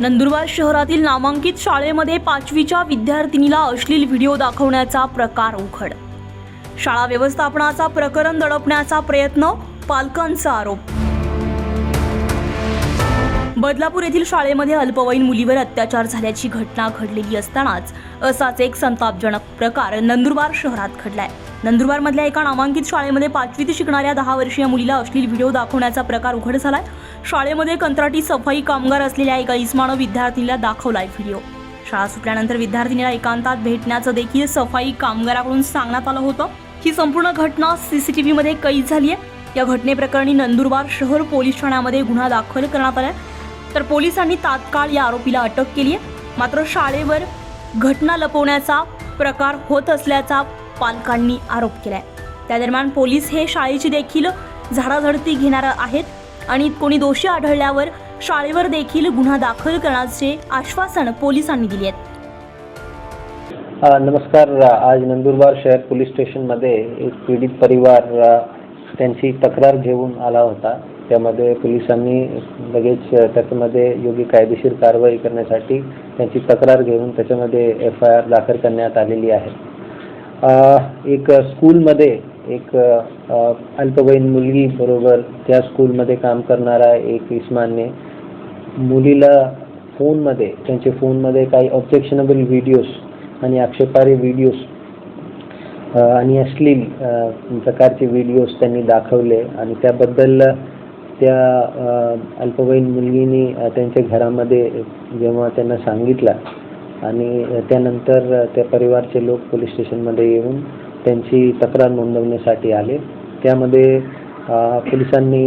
नंदुरबार शहरातील नामांकित शाळेमध्ये पाचवीच्या विद्यार्थिनीला अश्लील व्हिडिओ दाखवण्याचा प्रकार उघड. शाळा व्यवस्थापनाचा प्रकरण दडपण्याचा प्रयत्न पालकांचा आरोप बदलापूर येथील शाळेमध्ये अल्पवयीन मुलीवर अत्याचार झाल्याची घटना घडलेली असतानाच असाच एक संतापजनक प्रकार नंदुरबार शहरात घडलाय. नंदुरबारमधल्या एका नामांकित शाळेमध्ये पाचवीत शिकणाऱ्या दहा वर्षीय मुलीला अश्लील व्हिडिओ दाखवण्याचा प्रकार उघड झालाय. शाळेमध्ये कंत्राटी सफाई कामगार असलेल्या एका इस्मानं विद्यार्थिनीला दाखवलाय व्हिडिओ. शाळा सुटल्यानंतर विद्यार्थिनीला एकांतात भेटण्याचं देखील सफाई कामगाराकडून सांगण्यात आलं होतं. ही संपूर्ण घटना सीसीटीव्हीमध्ये कैद झाली आहे या घटनेप्रकरणी नंदुरबार शहर पोलीस ठाण्यामध्ये गुन्हा दाखल करण्यात आलाय. तर पोलिसांनी तात्काळ या आरोपीला अटक केली आहे. मात्र शाळेवर घटना लपवण्याचा प्रकार होत असल्याचा पालकांनी आरोप केला आहे त्या दरम्यान पोलीस हे शाळेची देखील झाडाझडती घेणार आहेत आणि कोणी दोषी आढळल्यावर शाळेवर देखील गुन्हा दाखल करण्याचे आश्वासन पोलिसांनी दिले आहेत. नमस्कार. आज नंदुरबार शहर पोलीस स्टेशनमध्ये एक पीडित परिवार त्यांची तक्रार घेऊन आला होता. त्यामध्ये पोलिसांनी लगेच त्याच्यामध्ये योग्य कायदेशीर कारवाई करण्यासाठी त्यांची तक्रार घेऊन त्याच्यामध्ये एफ आय आर दाखल करण्यात आलेली आहे. एक स्कूलमध्ये एक अल्पवयीन मुलगी बरोबर त्या स्कूलमध्ये काम करणारा एक इस्मानने मुलीला फोनमध्ये त्यांच्या फोनमध्ये काही ऑब्जेक्शनेबल व्हिडिओज आणि आक्षेपार्ह व्हिडिओज आणि अश्लील प्रकारचे व्हिडिओज त्यांनी दाखवले आणि त्याबद्दल त्या अल्पवयीन मुलगीने त्यांच्या घरामध्ये जेव्हा त्यांना सांगितला आणि त्यानंतर त्या परिवारचे लोक पोलीस स्टेशनमध्ये येऊन त्यांची तक्रार नोंदवण्यासाठी आले. त्यामध्ये पोलिसांनी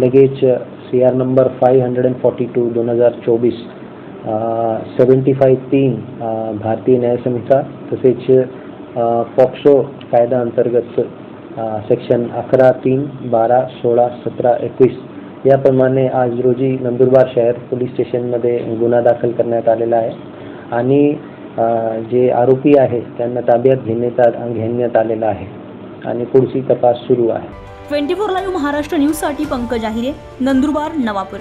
लगेच C R number five hundred and forty two दोन हजार चोवीस सेवन्टी फाईव्ह तीन भारतीय न्यायसंहिता तसेच पॉक्सो कायदा अंतर्गत सेक्शन अकरा तीन बारा सोळा सतरा एकवीस. याप्रमाणे आज रोजी नंदुरबार शहर पोलीस स्टेशनमध्ये गुन्हा दाखल करण्यात आलेला आहे. आणि जे आरोपी आहे त्यांना ताब्यात घेण्यात घेण्यात आलेला आहे. आणि पुढची तपास सुरू आहे. ट्वेंटी फोर लाईव्ह महाराष्ट्र न्यूजसाठी पंकज आहिरे नंदुरबार नवापूर.